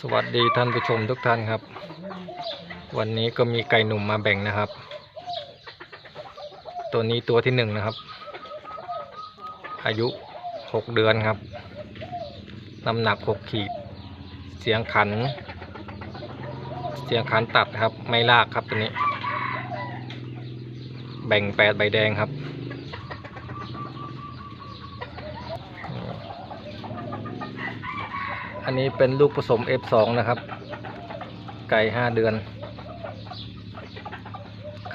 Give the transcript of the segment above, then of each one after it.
สวัสดีท่านผู้ชมทุกท่านครับ วันนี้ก็มีไก่หนุ่มมาแบ่งนะครับ ตัวนี้ตัวที่หนึ่งนะครับ อายุหกเดือนครับน้ำหนักหกขีด เสียงขัน เสียงขันตัดครับ ไม่ลากครับตัวนี้ แบ่งแปดใบแดงครับ อันนี้เป็นลูกผสม F2 นะครับ ไก่ห้าเดือน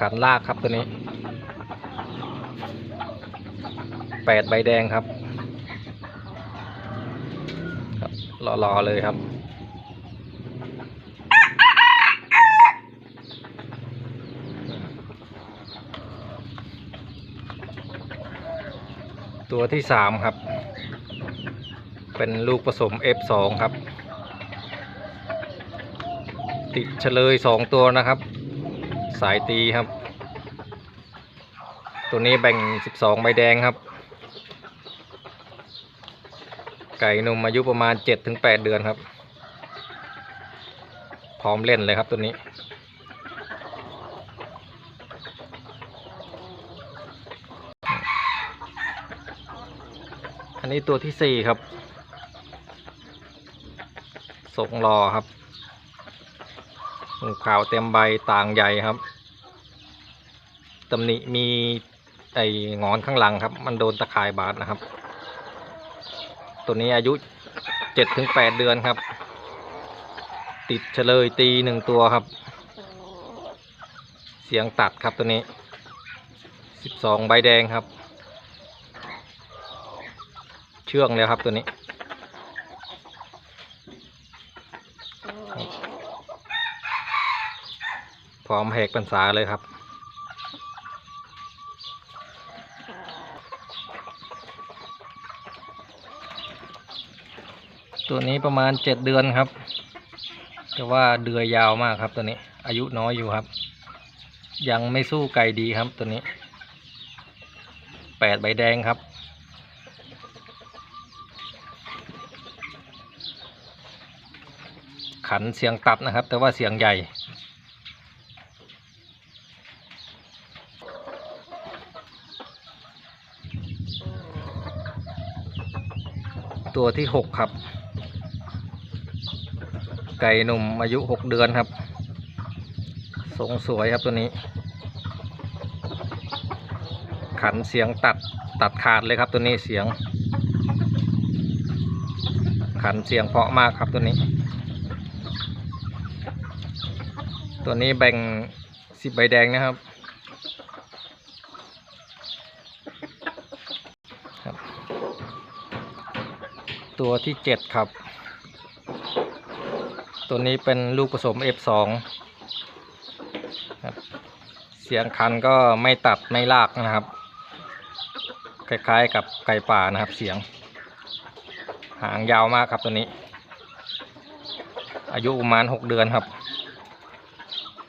ขันลากครับตัวนี้แปดใบแดงครับครับรอๆเลยครับ ตัวที่สามครับ เป็นลูกผสม F2 ครับ ติดเฉลยสองตัวนะครับ สายตีครับ ตัวนี้แบ่ง 12 ใบแดงครับ ไก่นมอายุประมาณ 7-8 เดือนครับ พร้อมเล่นเลยครับตัวนี้อันนี้ตัวที่สี่ครับ ส่งรอครับหูขาวเต็มใบต่างใหญ่ครับตำหนิมีไอ้งอนข้างหลังครับ มันโดนตะข่ายบาดนะครับ ตัวนี้อายุเจ็ดถึงแปดเดือนครับ ติดเฉลยตีหนึ่งตัวครับ เสียงตัดครับตัวนี้สิบสองใบแดงครับ เชื่องแล้วครับตัวนี้ พร้อมแหกพรรษาเลยครับ ตัวนี้ประมาณเจ็ดเดือนครับ แต่ว่าเดือยยาวมากครับตัวนี้ อายุน้อยอยู่ครับ ยังไม่สู้ไก่ดีครับตัวนี้แปดใบแดงครับขันเสียงตัดนะครับ แต่ว่าเสียงใหญ่ ตัวที่หกครับ ไก่หนุ่มอายุหกเดือนครับ ทรงสวยครับตัวนี้ ขันเสียงตัดตัดขาดเลยครับตัวนี้เสียง ขันเสียงเพาะมากครับตัวนี้ ตัวนี้แบ่งสิบใบแดงนะครับ ตัวที่เจ็ดครับ ตัวนี้เป็นลูกผสม F2 ครับเสียงคันก็ไม่ตัดไม่ลากนะครับ คล้ายๆกับไก่ป่านะครับเสียง หางยาวมากครับตัวนี้ อายุประมาณหกเดือนครับ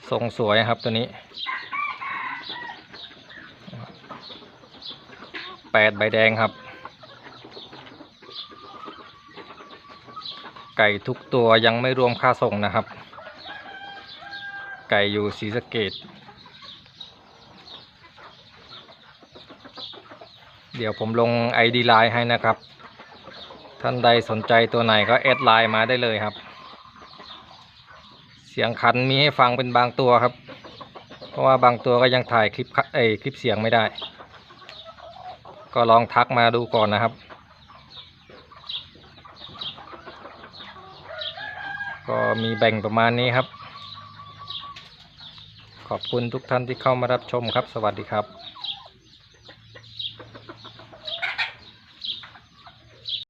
ทรงสวยครับตัวนี้แปดใบแดงครับ ก่ทุกตัวยังไม่รวมค่าส่งนะครับ ไก่อยู่ศรีสะเกดเดี๋ยวผมลง ID ไลน์ให้นะครับ ท่านใดสนใจตัวไหนก็แอดไลน์มาได้เลยครับ เสียงคันมีให้ฟังเป็นบางตัวครับ เพราะว่าบางตัวก็ยังถ่ายคลิปเอคลิปเสียงไม่ได้ ก็ลองทักมาดูก่อนนะครับ ก็มีแบ่งประมาณนี้ครับ ขอบคุณทุกท่านที่เข้ามารับชมครับ สวัสดีครับ